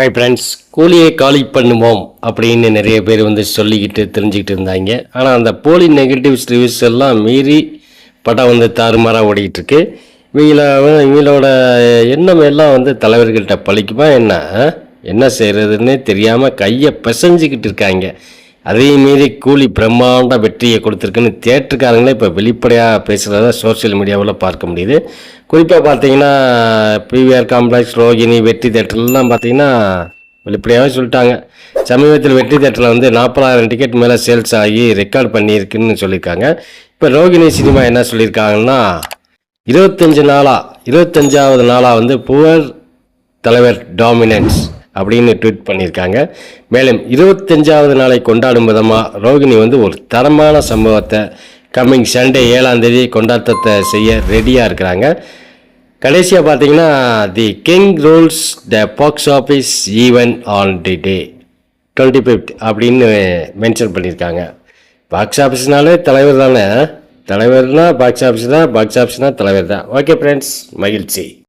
Hi friends கூலியை காலி பண்ணுவோம் அப்படின்னு நிறைய பேர் வந்து சொல்லிக்கிட்டு தெரிஞ்சுக்கிட்டு இருந்தாங்க. ஆனால் அந்த போலி நெகட்டிவ்ஸ் ரிவ்யூஸ் எல்லாம் மீறி படம் வந்து தாறுமாறாக ஓடிக்கிட்டு இருக்கு இவங்கள இவங்களோட எண்ணம் எல்லாம் வந்து தலைவர்கள்ட்ட பழிக்குமா? என்ன என்ன செய்கிறதுன்னு தெரியாமல் கையை பிசைஞ்சிக்கிட்டு இருக்காங்க. அதையும் மீறி கூலி பிரம்மாண்ட வெற்றியை கொடுத்துருக்குன்னு தேட்டருக்காரங்களே இப்போ வெளிப்படையாக பேசுகிறத சோஷியல் மீடியாவில் பார்க்க முடியுது. குறிப்பாக பார்த்தீங்கன்னா பிவிஆர் காம்ப்ளெக்ஸ் ரோகிணி வெற்றி தேட்டர்லாம் பார்த்தீங்கன்னா வெளிப்படையாகவே சொல்லிட்டாங்க. சமீபத்தில் வெற்றி தேட்டரில் வந்து நாற்பதாயிரம் டிக்கெட் மேலே சேல்ஸ் ஆகி ரெக்கார்ட் பண்ணியிருக்குன்னு சொல்லியிருக்காங்க. இப்போ ரோகிணி சினிமா என்ன சொல்லியிருக்காங்கன்னா இருபத்தஞ்சு நாளாக இருபத்தஞ்சாவது நாளாக வந்து புவர் தலைவர் டாமினன்ஸ் அப்படின்னு ட்வீட் பண்ணியிருக்காங்க. மேலும் இருபத்தஞ்சாவது நாளை கொண்டாடும் விதமாக ரோகிணி வந்து ஒரு தரமான சம்பவத்தை கம்மிங் சண்டே ஏழாம் தேதி கொண்டாட்டத்தை செய்ய ரெடியாக இருக்கிறாங்க. கடைசியாக பார்த்தீங்கன்னா the king rules the box office even on the day twenty fifth அப்படின்னு மென்ஷன் பண்ணியிருக்காங்க. பாக்ஸ் ஆஃபீஸ்னாலே தலைவர் தானே? தலைவர்னால் பாக்ஸ் ஆஃபீஸ் தான் பாக்ஸ் ஆஃபீஸ்னால் தலைவர் தான். ஓகே ஃப்ரெண்ட்ஸ் மகிழ்ச்சி.